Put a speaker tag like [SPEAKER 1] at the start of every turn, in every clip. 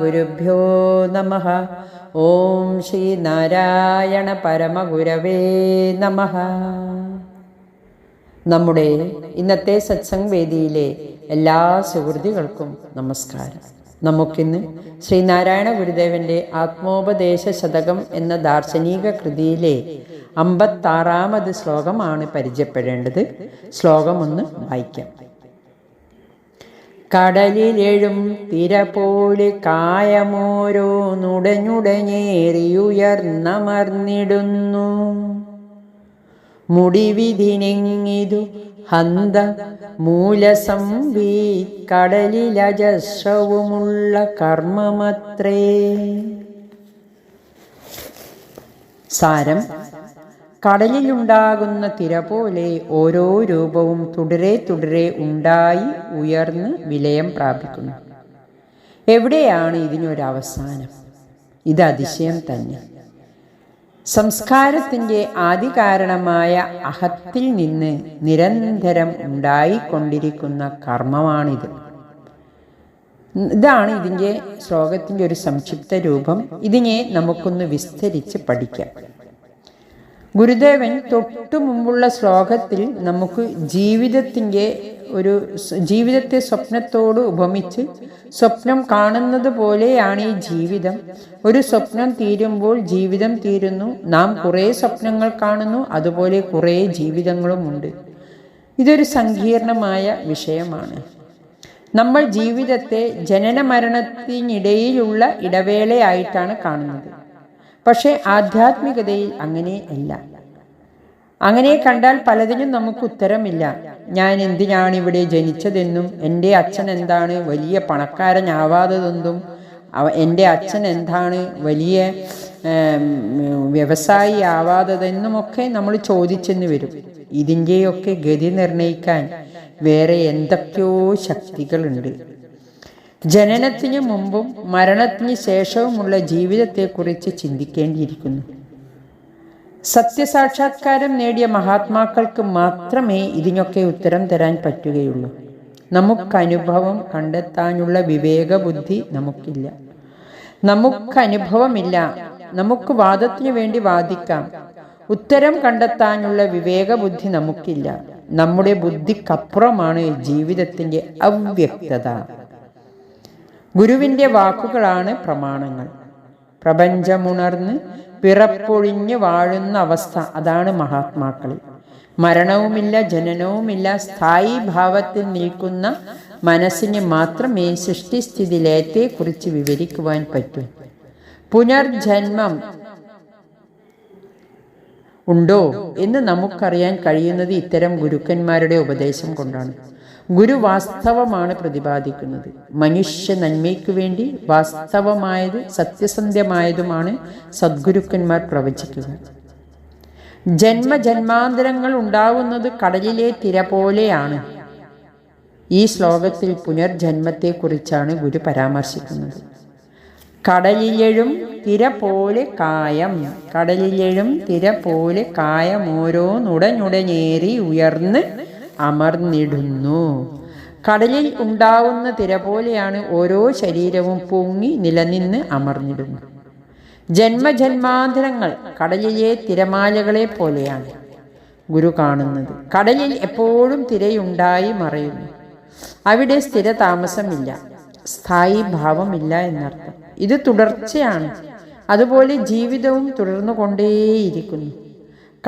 [SPEAKER 1] ഗുരുഭ്യോ നമ. ഓം ശ്രീനാരായണ പരമഗുരവേ നമ. നമ്മുടെ ഇന്നത്തെ സത്സംഗ് വേദിയിലെ എല്ലാ സുഹൃത്തുക്കൾക്കും നമസ്കാരം. നമുക്കിന്ന് ശ്രീനാരായണ ഗുരുദേവന്റെ ആത്മോപദേശ ശതകം എന്ന ദാർശനിക കൃതിയിലെ അമ്പത്താറാമത് ശ്ലോകമാണ് പരിചയപ്പെടേണ്ടത്. ശ്ലോകമൊന്ന് വായിക്കാം. കടലിലെഴും തിര പോലെ കായമോരോ നുടഞ്ഞുടഞ്ഞേറിയുയർന്നമർന്നിടുന്നു. മുടിവിധിനെങ്ങിതു ഹന്ത മൂലസംവീ കടലിലജസ്രവുമുള്ള കർമ്മമത്രേ. സാരം കടലിലുണ്ടാകുന്ന തിര പോലെ ഓരോ രൂപവും തുടരെ തുടരെ ഉണ്ടായി ഉയർന്ന് വിലയം പ്രാപിക്കുന്നു. എവിടെയാണ് ഇതിനൊരവസാനം? ഇത് അതിശയം തന്നെ. സംസ്കാരത്തിന്റെ ആദികാരണമായ അഹത്തിൽ നിന്ന് നിരന്തരം ഉണ്ടായിക്കൊണ്ടിരിക്കുന്ന കർമ്മമാണിത്. ഇതാണ് ഇതിന്റെ ശ്ലോകത്തിന്റെ ഒരു സംക്ഷിപ്ത രൂപം. ഇതിനെ നമുക്കൊന്ന് വിസ്തരിച്ച് പഠിക്കാം. ഗുരുദേവൻ തൊട്ടു മുമ്പുള്ള ശ്ലോകത്തിൽ നമുക്ക് ജീവിതത്തിന്റെ ഒരു ജീവിതത്തെ സ്വപ്നത്തോട് ഉപമിച്ച് സ്വപ്നം കാണുന്നത് പോലെയാണ് ഈ ജീവിതം. ഒരു സ്വപ്നം തീരുമ്പോൾ ജീവിതം തീരുന്നു. നാം കുറേ സ്വപ്നങ്ങൾ കാണുന്നു. അതുപോലെ കുറേ ജീവിതങ്ങളുമുണ്ട്. ഇതൊരു സങ്കീർണമായ വിഷയമാണ്. നമ്മൾ ജീവിതത്തെ ജനന മരണത്തിനിടയിലുള്ള ഇടവേളയായിട്ടാണ് കാണുന്നത്. പക്ഷേ ആധ്യാത്മികതയിൽ അങ്ങനെ അല്ല. അങ്ങനെ കണ്ടാൽ പലതിനും നമുക്ക് ഉത്തരമില്ല. ഞാൻ എന്തിനാണ് ഇവിടെ ജനിച്ചതെന്നും എന്റെ അച്ഛൻ എന്താണ് വലിയ പണക്കാരനാവാത്തതെന്നും എന്റെ അച്ഛൻ എന്താണ് വലിയ വ്യവസായി ആവാത്തതെന്നുമൊക്കെ നമ്മൾ ചോദിച്ചെന്ന് വരും. ഇതിന്റെയൊക്കെ ഗതി നിർണയിക്കാൻ വേറെ എന്തൊക്കെയോ ശക്തികളുണ്ട്. ജനനത്തിന് മുമ്പും മരണത്തിന് ശേഷവുമുള്ള ജീവിതത്തെക്കുറിച്ച് ചിന്തിക്കേണ്ടിയിരിക്കുന്നു. സത്യസാക്ഷാത്കാരം നേടിയ മഹാത്മാക്കൾക്ക് മാത്രമേ ഇതിനൊക്കെ ഉത്തരം തരാൻ പറ്റുകയുള്ളൂ. നമുക്കനുഭവം കണ്ടെത്താനുള്ള വിവേകബുദ്ധി നമുക്കില്ല. നമുക്കനുഭവമില്ല. നമുക്ക് വാദത്തിനു വേണ്ടി വാദിക്കാം. ഉത്തരം കണ്ടെത്താനുള്ള വിവേകബുദ്ധി നമുക്കില്ല. നമ്മുടെ ബുദ്ധിക്കപ്പുറമാണ് ജീവിതത്തിന്റെ അവ്യക്തത. ഗുരുവിന്റെ വാക്കുകളാണ് പ്രമാണങ്ങൾ. പ്രപഞ്ചമുണർന്ന് പിറപ്പൊഴിഞ്ഞ് വാഴുന്ന അവസ്ഥ അതാണ് മഹാത്മാക്കളിൽ. മരണവുമില്ല ജനനവുമില്ല സ്ഥായി ഭാവത്തിൽ നിൽക്കുന്ന മനസ്സിന് മാത്രമേ സൃഷ്ടിസ്ഥിതി ലയത്തെക്കുറിച്ച് വിവരിക്കുവാൻ പറ്റൂ. പുനർജന്മം ഉണ്ടോ എന്ന് നമുക്കറിയാൻ കഴിയുന്നത് ഇത്തരം ഗുരുക്കന്മാരുടെ ഉപദേശം കൊണ്ടാണ്. ഗുരു വാസ്തവമാണ് പ്രതിപാദിക്കുന്നത്. മനുഷ്യ നന്മയ്ക്കു വേണ്ടി വാസ്തവമായത് സത്യസന്ധ്യമായതുമാണ് സദ്ഗുരുക്കന്മാർ പ്രവചിക്കുക ജന്മജന്മാന്തരങ്ങൾ ഉണ്ടാവുന്നത് കടലിലെ തിര പോലെയാണ്. ഈ ശ്ലോകത്തിൽ പുനർജന്മത്തെക്കുറിച്ചാണ് ഗുരു പരാമർശിക്കുന്നത്. കടലിലെഴും തിര പോലെ കായം കടലിലെഴും തിര പോലെ കായം ഓരോന്നുടനുടനേറി ഉയർന്ന് അമർന്നിടുന്നു. കടലിൽ ഉണ്ടാവുന്ന തിര പോലെയാണ് ഓരോ ശരീരവും പൊങ്ങി നിലനിന്ന് അമർന്നിടുന്നു. ജന്മജന്മാന്തരങ്ങൾ കടലിലെ തിരമാലകളെ പോലെയാണ് ഗുരു കാണുന്നത്. കടലിൽ എപ്പോഴും തിരയുണ്ടായി മറയുന്നു. അവിടെ സ്ഥിര താമസമില്ല സ്ഥായി ഭാവമില്ല എന്നർത്ഥം. ഇത് തുടർച്ചയാണ്. അതുപോലെ ജീവിതവും തുടർന്നു കൊണ്ടേയിരിക്കുന്നു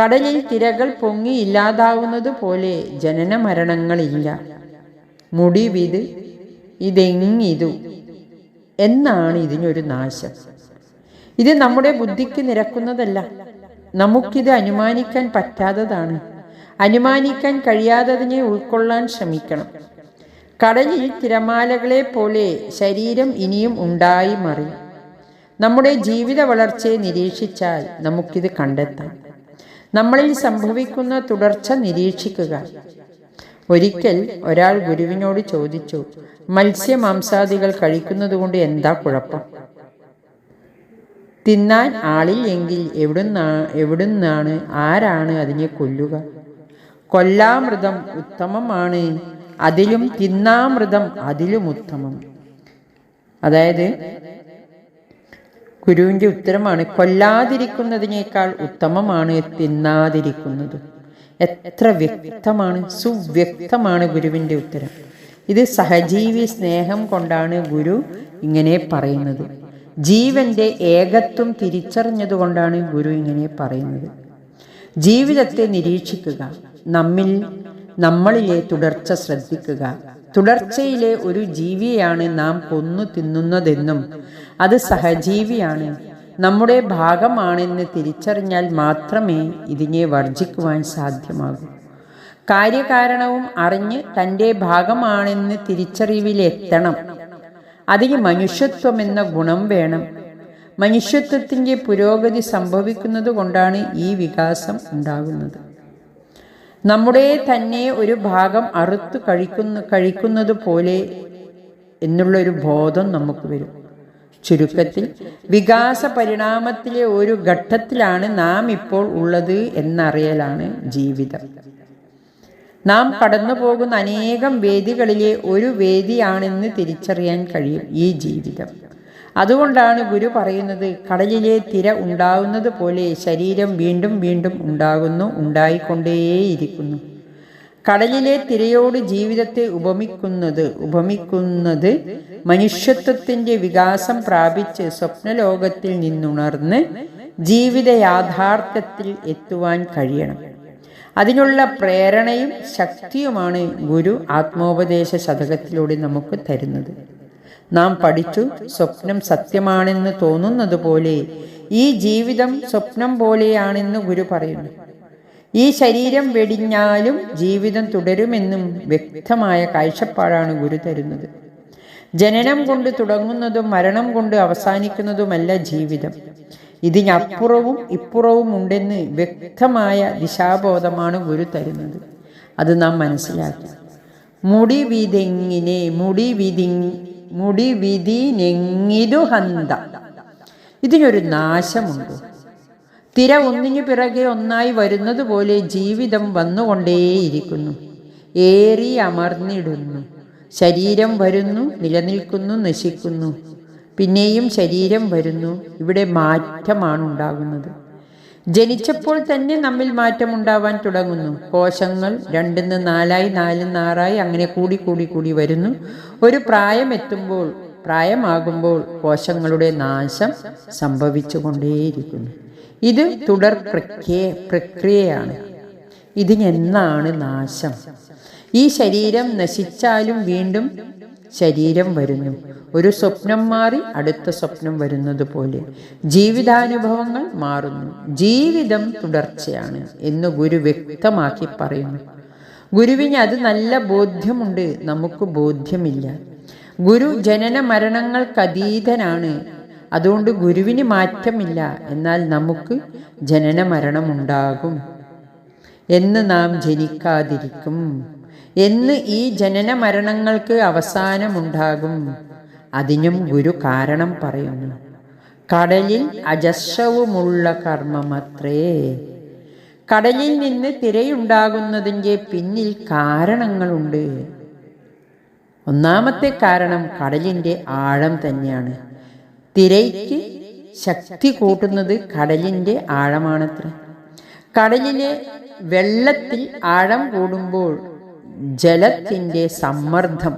[SPEAKER 1] കടലിൽ തിരകൾ പൊങ്ങി ഇല്ലാതാവുന്നത് പോലെ ജനന മരണങ്ങളില്ല മുടിവിത് ഇതെങ്ങിതു? എന്നാണ് ഇതിനൊരു നാശം. ഇത് നമ്മുടെ ബുദ്ധിക്ക് നിരക്കുന്നതല്ല. നമുക്കിത് അനുമാനിക്കാൻ പറ്റാത്തതാണ്. അനുമാനിക്കാൻ കഴിയാത്തതിനെ ഉൾക്കൊള്ളാൻ ശ്രമിക്കണം. കടലിൽ തിരമാലകളെ പോലെ ശരീരം ഇനിയും ഉണ്ടായി മറി നമ്മുടെ ജീവിത വളർച്ചയെ നിരീക്ഷിച്ചാൽ നമുക്കിത് കണ്ടെത്താം. നമ്മളിൽ സംഭവിക്കുന്ന തുടർച്ച നിരീക്ഷിക്കുക. ഒരിക്കൽ ഒരാൾ ഗുരുവിനോട് ചോദിച്ചു മത്സ്യമാംസാദികൾ കഴിക്കുന്നതുകൊണ്ട് എന്താ കുഴപ്പം? തിന്നാൻ ആളില്ലെങ്കിൽ എവിടുന്നാ എവിടുന്നാണ് ആരാണ് അതിനെ കൊല്ലുക? കൊല്ലാമൃതം ഉത്തമമാണ് അതിലും തിന്നാമൃതം അതിലും ഉത്തമം. അതായത് ഗുരുവിന്റെ ഉത്തരമാണ് കൊല്ലാതിരിക്കുന്നതിനേക്കാൾ ഉത്തമമാണ് തിന്നാതിരിക്കുന്നത്. എത്ര വ്യക്തമാണ് സുവ്യക്തമാണ് ഗുരുവിന്റെ ഉത്തരം. ഇത് സഹജീവി സ്നേഹം കൊണ്ടാണ് ഗുരു ഇങ്ങനെ പറയുന്നത്. ജീവന്റെ ഏകത്വം തിരിച്ചറിഞ്ഞതുകൊണ്ടാണ് ഗുരു ഇങ്ങനെ പറയുന്നത്. ജീവിതത്തെ നിരീക്ഷിക്കുക നമ്മിൽ നമ്മളിലെ തുടർച്ച ശ്രദ്ധിക്കുക തുടർച്ചയിലെ ഒരു ജീവിയാണ് നാം കൊന്നു തിന്നുന്നതെന്നും അത് സഹജീവിയാണ്. നമ്മുടെ ഭാഗമാണെന്ന് തിരിച്ചറിഞ്ഞാൽ മാത്രമേ ഇതിനെ വർജിക്കുവാൻ സാധ്യമാകൂ. കാര്യകാരണവും അറിഞ്ഞ് തന്റെ ഭാഗമാണെന്ന് തിരിച്ചറിവിലെത്തണം അതിന് മനുഷ്യത്വം എന്ന ഗുണം വേണം. മനുഷ്യത്വത്തിന്റെ പുരോഗതി സംഭവിക്കുന്നത് കൊണ്ടാണ് ഈ വികാസം ഉണ്ടാകുന്നത്. നമ്മുടെ തന്നെ ഒരു ഭാഗം അറുത്ത് കഴിക്കുന്നു കഴിക്കുന്നത് പോലെ എന്നുള്ളൊരു ബോധം നമുക്ക് വരും. ചുരുക്കത്തിൽ വികാസ പരിണാമത്തിലെ ഒരു ഘട്ടത്തിലാണ് നാം ഇപ്പോൾ ഉള്ളത് എന്നറിയലാണ് ജീവിതം. നാം കടന്നു പോകുന്ന അനേകം വേദികളിലെ ഒരു വേദിയാണെന്ന് തിരിച്ചറിയാൻ കഴിയും ഈ ജീവിതം. അതുകൊണ്ടാണ് ഗുരു പറയുന്നത് കടലിലെ തിര ഉണ്ടാകുന്നത് പോലെ ശരീരം വീണ്ടും വീണ്ടും ഉണ്ടാകുന്നു ഉണ്ടായിക്കൊണ്ടേയിരിക്കുന്നു. കടലിലെ തിരയോട് ജീവിതത്തെ ഉപമിക്കുന്നത് ഉപമിക്കുന്നത് മനുഷ്യത്വത്തിന്റെ വികാസം പ്രാപിച്ച് സ്വപ്നലോകത്തിൽ നിന്നുണർന്ന് ജീവിത യാഥാർത്ഥ്യത്തിൽ എത്തുവാൻ കഴിയണം. അതിനുള്ള പ്രേരണയും ശക്തിയുമാണ് ഗുരു ആത്മോപദേശ ശതകത്തിലൂടെ നമുക്ക് തരുന്നത്. നാം പഠിച്ചു സ്വപ്നം സത്യമാണെന്ന് തോന്നുന്നത് പോലെ ഈ ജീവിതം സ്വപ്നം പോലെയാണെന്ന് ഗുരു പറയുന്നു. ഈ ശരീരം വെടിഞ്ഞാലും ജീവിതം തുടരുമെന്നും വ്യക്തമായ കാഴ്ചപ്പാടാണ് ഗുരു തരുന്നത്. ജനനം കൊണ്ട് തുടങ്ങുന്നതും മരണം കൊണ്ട് അവസാനിക്കുന്നതുമല്ല ജീവിതം. ഇതിനപ്പുറവും ഇപ്പുറവും ഉണ്ടെന്ന് വ്യക്തമായ ദിശാബോധമാണ് ഗുരു തരുന്നത്. അത് നാം മനസ്സിലാക്കി. മുടി വിതെങ്ങിനെ മുടി വിധി മുടി വിധിനെങ്ങിതു ഹന്ത ഇതിനൊരു നാശമുണ്ട്? തിര ഒന്നിനു പിറകെ ഒന്നായി വരുന്നത് പോലെ ജീവിതം വന്നുകൊണ്ടേയിരിക്കുന്നു. ഏറി അമർന്നിടുന്നു. ശരീരം വരുന്നു നിലനിൽക്കുന്നു നശിക്കുന്നു. പിന്നെയും ശരീരം വരുന്നു. ഇവിടെ മാറ്റമാണ് ഉണ്ടാകുന്നത് ജനിച്ചപ്പോൾ തന്നെ നമ്മിൽ മാറ്റമുണ്ടാവാൻ തുടങ്ങുന്നു. കോശങ്ങൾ രണ്ടിന്ന് നാലായി നാലിന്ന് ആറായി അങ്ങനെ കൂടി കൂടി കൂടി വരുന്നു. ഒരു പ്രായം എത്തുമ്പോൾ പ്രായമാകുമ്പോൾ കോശങ്ങളുടെ നാശം സംഭവിച്ചു സംഭവിച്ചുകൊണ്ടേയിരിക്കുന്നു. ഇത് തുടർ പ്രക്രിയ പ്രക്രിയയാണ്. ഇതിനെന്നാണ് നാശം? ഈ ശരീരം നശിച്ചാലും വീണ്ടും ശരീരം വരുന്നു. ഒരു സ്വപ്നം മാറി അടുത്ത സ്വപ്നം വരുന്നത് പോലെ ജീവിതാനുഭവങ്ങൾ മാറുന്നു. ജീവിതം തുടർച്ചയാണ് എന്ന് ഗുരു വ്യക്തമാക്കി പറയുന്നു. ഗുരുവിന് അത് നല്ല ബോധ്യമുണ്ട്. നമുക്ക് ബോധ്യമില്ല. ഗുരു ജനന മരണങ്ങൾക്കതീതനാണ് അതുകൊണ്ട് ഗുരുവിന് മാറ്റമില്ല. എന്നാൽ നമുക്ക് ജനന മരണമുണ്ടാകും എന്ന് നാം ജനിക്കാതിരിക്കും. എന്ന് ഈ ജനന മരണങ്ങൾക്ക് അവസാനമുണ്ടാകും. അതിനും ഗുരു കാരണം പറയുന്നു. കടലിൽ അജസ്രവുമുള്ള കർമ്മമത്രേ. കടലിൽ നിന്ന് തിരയുണ്ടാകുന്നതിന്റെ പിന്നിൽ കാരണങ്ങളുണ്ട്. ഒന്നാമത്തെ കാരണം കടലിന്റെ ആഴം തന്നെയാണ്. തിരയ്ക്ക് ശക്തി കൂട്ടുന്നത് കടലിന്റെ ആഴമാണത്ര. കടലിലെ വെള്ളത്തിൽ ആഴം കൂടുമ്പോൾ ജലത്തിന്റെ സമ്മർദ്ദം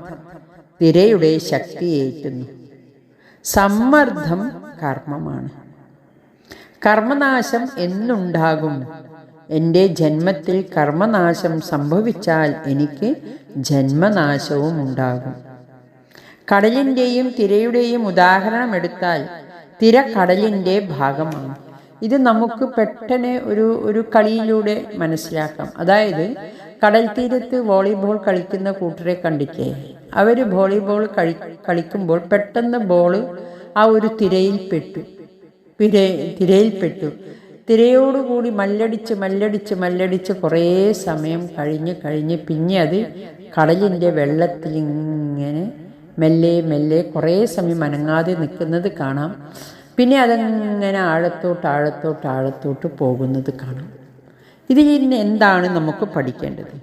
[SPEAKER 1] തിരയുടെ ശക്തിയേറ്റുന്നു. സമ്മർദ്ദം കർമ്മമാണ്. കർമ്മനാശം എന്നുണ്ടാകും. എന്റെ ജന്മത്തിൽ കർമ്മനാശം സംഭവിച്ചാൽ എനിക്ക് ജന്മനാശവും ഉണ്ടാകും. കടലിന്റെയും തിരയുടെയും ഉദാഹരണമെടുത്താൽ തിര കടലിന്റെ ഭാഗമാണ്. ഇത് നമുക്ക് പെട്ടെന്ന് ഒരു ഒരു കളിയിലൂടെ മനസ്സിലാക്കാം. അതായത് കടൽ തീരത്ത് വോളിബോൾ കളിക്കുന്ന കൂട്ടരെ കണ്ടിട്ടേ അവർ വോളിബോൾ കളി കളിക്കുമ്പോൾ പെട്ടെന്ന് ബോൾ ആ ഒരു തിരയിൽ പെട്ടു. തിര തിരയിൽപ്പെട്ടു തിരയോടുകൂടി മല്ലടിച്ച് മല്ലടിച്ച് മല്ലടിച്ച് കുറേ സമയം കഴിഞ്ഞ് കഴിഞ്ഞ് പിന്നെ അത് കടലിന്റെ വെള്ളത്തിൽ ഇങ്ങനെ മെല്ലെ മെല്ലെ കുറേ സമയം അനങ്ങാതെ നിൽക്കുന്നത് കാണാം. പിന്നെ അതങ്ങനെ ആഴത്തോട്ട് ആഴത്തോട്ട് ആഴത്തോട്ട് പോകുന്നത് കാണാം. ഇതിൽ നിന്ന് എന്താണ് നമുക്ക് പഠിക്കേണ്ടത്?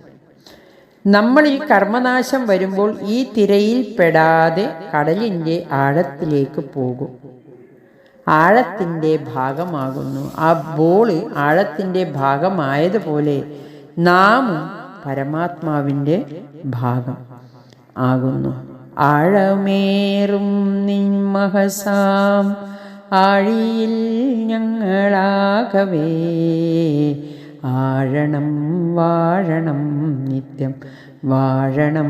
[SPEAKER 1] നമ്മൾ ഈ കർമ്മനാശം വരുമ്പോൾ ഈ തിരയിൽ പെടാതെ കടലിന്റെ ആഴത്തിലേക്ക് പോകും. ആഴത്തിന്റെ ഭാഗമാകുന്നു. ആ ബോൾ ആഴത്തിന്റെ ഭാഗമായതുപോലെ നാമും പരമാത്മാവിന്റെ ഭാഗം ആകുന്നു. ആഴമേറും നിൻമഹസാം. ആഴിയിൽ ഞങ്ങളാകവേ. ആഴണം വാഴണം നിത്യം. വാഴണം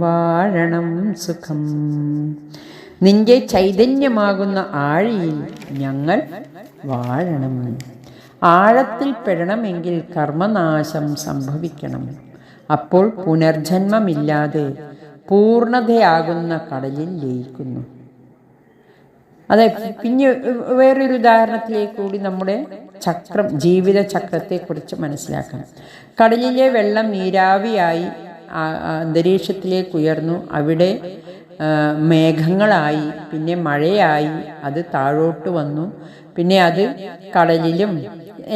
[SPEAKER 1] വാഴണം സുഖം. നിന്റെ ചൈതന്യമാകുന്ന ആഴിയിൽ ഞങ്ങൾ വാഴണം. ആഴത്തിൽ പെടണമെങ്കിൽ കർമ്മനാശം സംഭവിക്കണം. അപ്പോൾ പുനർജന്മമില്ലാതെ പൂർണതയാകുന്ന കടലിൽ ലയിക്കുന്നു. അതെ പിന്നെ വേറൊരു ഉദാഹരണത്തിലേക്ക് കൂടി നമ്മുടെ ചക്രം ജീവിത ചക്രത്തെക്കുറിച്ച് മനസ്സിലാക്കണം. കടലിലെ വെള്ളം നീരാവിയായി അന്തരീക്ഷത്തിലേക്ക് ഉയർന്നു അവിടെ മേഘങ്ങളായി പിന്നെ മഴയായി അത് താഴോട്ട് വന്നു. പിന്നെ അത് കടലിലും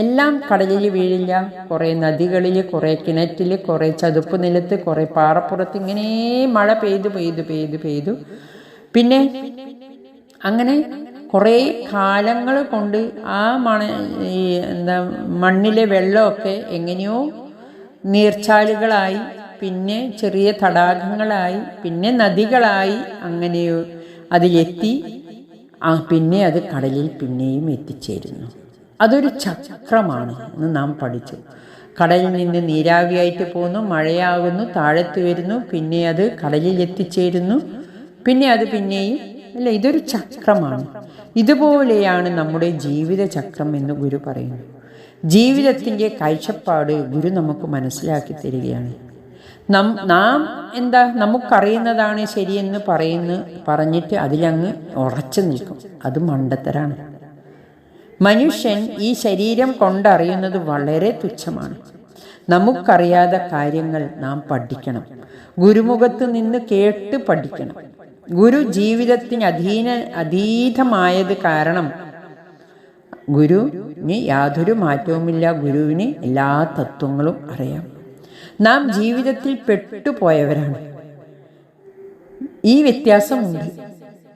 [SPEAKER 1] എല്ലാം കടലിൽ വീഴില്ല. കുറേ നദികളിൽ കുറേ കിണറ്റിൽ കുറേ ചതുപ്പ് നിലത്ത് കുറേ പാറപ്പുറത്ത് ഇങ്ങനെ മഴ പെയ്തു പെയ്തു പെയ്തു പെയ്തു. പിന്നെ അങ്ങനെ കുറേ കാലങ്ങൾ കൊണ്ട് ആ മണ ഈ എന്താ മണ്ണിലെ വെള്ളമൊക്കെ എങ്ങനെയോ നീർച്ചാലുകളായി പിന്നെ ചെറിയ തടാകങ്ങളായി പിന്നെ നദികളായി അങ്ങനെയോ അതിലെത്തി ആ പിന്നെ അത് കടലിൽ പിന്നെയും എത്തിച്ചേരുന്നു. അതൊരു ചക്രമാണ് എന്ന് നാം പഠിച്ചു. കടലിൽ നിന്ന് നീരാവിയായിട്ട് പോകുന്നു മഴയാകുന്നു താഴത്ത് വരുന്നു പിന്നെ അത് കടലിൽ എത്തിച്ചേരുന്നു പിന്നെ അത് പിന്നെയും അല്ല ഇതൊരു ചക്രമാണ്. ഇതുപോലെയാണ് നമ്മുടെ ജീവിത ചക്രം എന്ന് ഗുരു പറയുന്നു. ജീവിതത്തിന്റെ കാഴ്ചപ്പാട് ഗുരു നമുക്ക് മനസ്സിലാക്കി തരികയാണ്. നം നാം എന്താ നമുക്കറിയുന്നതാണ് ശരിയെന്ന് പറയുന്നു പറഞ്ഞിട്ട് അതിലങ്ങ് ഉറച്ചു നിൽക്കും. അത് മണ്ടത്തരാണ്. മനുഷ്യൻ ഈ ശരീരം കൊണ്ടറിയുന്നത് വളരെ തുച്ഛമാണ്. നമുക്കറിയാത്ത കാര്യങ്ങൾ നാം പഠിക്കണം. ഗുരുമുഖത്ത് നിന്ന് കേട്ട് പഠിക്കണം. ഗുരു ജീവിതത്തിന് അധീന അധീതമായത് കാരണം ഗുരുവിന് യാതൊരു മാറ്റവുമില്ല. ഗുരുവിന് എല്ലാ തത്വങ്ങളും അറിയാം. നാം ജീവിതത്തിൽ പെട്ടുപോയവരാണ്. ഈ വ്യത്യാസമുണ്ട്.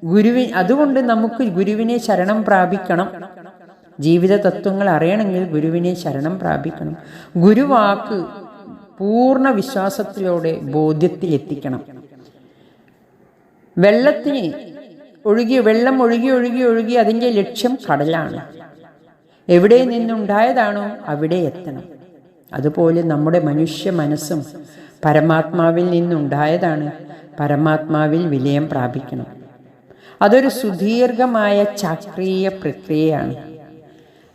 [SPEAKER 1] ഗുരുവി അതുകൊണ്ട് നമുക്ക് ഗുരുവിനെ ശരണം പ്രാപിക്കണം. ജീവിത തത്വങ്ങൾ അറിയണമെങ്കിൽ ഗുരുവിനെ ശരണം പ്രാപിക്കണം. ഗുരുവാക്ക് പൂർണ വിശ്വാസത്തിലൂടെ ബോധ്യത്തിലെത്തിക്കണം. വെള്ളത്തിന് ഒഴുകി വെള്ളം ഒഴുകി ഒഴുകി ഒഴുകി അതിന്റെ ലക്ഷ്യം കടലാണ്. എവിടെ നിന്നുണ്ടായതാണോ അവിടെ എത്തണം. അതുപോലെ നമ്മുടെ മനുഷ്യ മനസ്സും പരമാത്മാവിൽ നിന്നുണ്ടായതാണ് പരമാത്മാവിൽ വിലയം പ്രാപിക്കണം. അതൊരു സുദീർഘമായ ചാക്രീയ പ്രക്രിയയാണ്.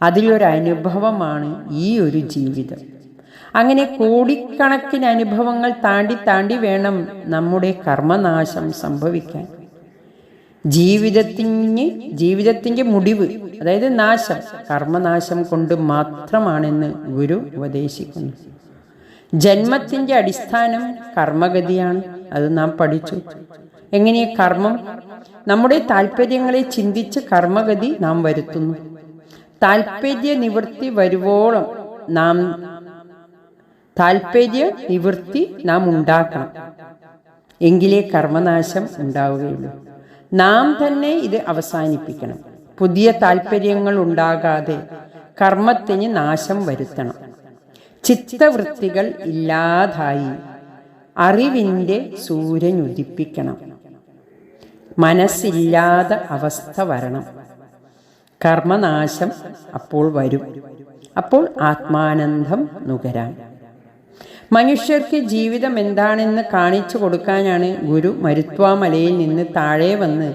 [SPEAKER 1] അതിലൊരനുഭവമാണ് ഈ ഒരു ജീവിതം. അങ്ങനെ കോടിക്കണക്കിന് അനുഭവങ്ങൾ താണ്ടി താണ്ടി വേണം നമ്മുടെ കർമ്മനാശം സംഭവിക്കാൻ. ജീവിതത്തിന് ജീവിതത്തിന്റെ മുടിവ് അതായത് നാശം കർമ്മനാശം കൊണ്ട് മാത്രമാണെന്ന് ഗുരു ഉപദേശിക്കുന്നു. ജന്മത്തിന്റെ അടിസ്ഥാനം കർമ്മഗതിയാണ് അത് നാം പഠിച്ചു. എങ്ങനെ കർമ്മം? നമ്മുടെ താല്പര്യങ്ങളെ ചിന്തിച്ച് കർമ്മഗതി നാം വരുത്തുന്നു. താല്പര്യ നിവൃത്തി വരുവോളം നാം താല്പര്യ നിവൃത്തി നാം ഉണ്ടാക്കണം. എങ്കിലേ കർമ്മനാശം ഉണ്ടാവുകയുള്ളൂ. നാം തന്നെ ഇത് അവസാനിപ്പിക്കണം. പുതിയ താല്പര്യങ്ങൾ ഉണ്ടാകാതെ കർമ്മത്തിന് നാശം വരുത്തണം. ചിത്തവൃത്തികൾ ഇല്ലാതായി അറിവിന്റെ സൂര്യൻ ഉദിപ്പിക്കണം. മനസ്സില്ലാതെ അവസ്ഥ വരണം. കർമ്മനാശം അപ്പോൾ വരും. അപ്പോൾ ആത്മാനന്ദം നുകരാം മനുഷ്യർക്ക് ജീവിതം എന്താണെന്ന് കാണിച്ചു കൊടുക്കാനാണ് ഗുരു മരുത്വാമലയിൽ നിന്ന് താഴെ വന്ന്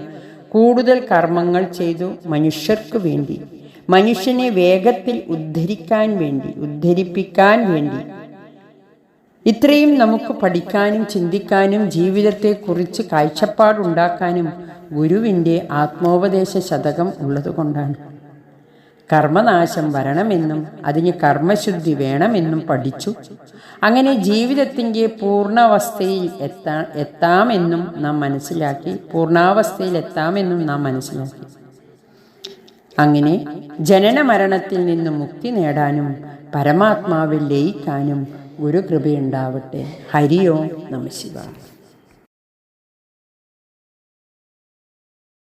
[SPEAKER 1] കൂടുതൽ കർമ്മങ്ങൾ ചെയ്തു മനുഷ്യർക്ക് വേണ്ടി. മനുഷ്യനെ വേഗത്തിൽ ഉദ്ധരിക്കാൻ വേണ്ടി ഉദ്ധരിപ്പിക്കാൻ വേണ്ടി. ഇത്രയും നമുക്ക് പഠിക്കാനും ചിന്തിക്കാനും ജീവിതത്തെക്കുറിച്ച് കാഴ്ചപ്പാടുണ്ടാക്കാനും ഗുരുവിന്റെ ആത്മോപദേശ ശതകം ഉള്ളതുകൊണ്ടാണ്. കർമ്മനാശം വരണമെന്നും അതിന് കർമ്മശുദ്ധി വേണമെന്നും പഠിച്ചു. അങ്ങനെ ജീവിതത്തിന്റെ പൂർണാവസ്ഥയിൽ എത്താ എത്താമെന്നും നാം മനസ്സിലാക്കി പൂർണാവസ്ഥയിൽ എത്താമെന്നും നാം മനസ്സിലാക്കി. അങ്ങനെ ജനന മരണത്തിൽ നിന്ന് മുക്തി നേടാനും പരമാത്മാവിൽ ലയിക്കാനും ഗുരുകൃപയുണ്ടാവട്ടെ ഹരിയോ നമ ശിവായ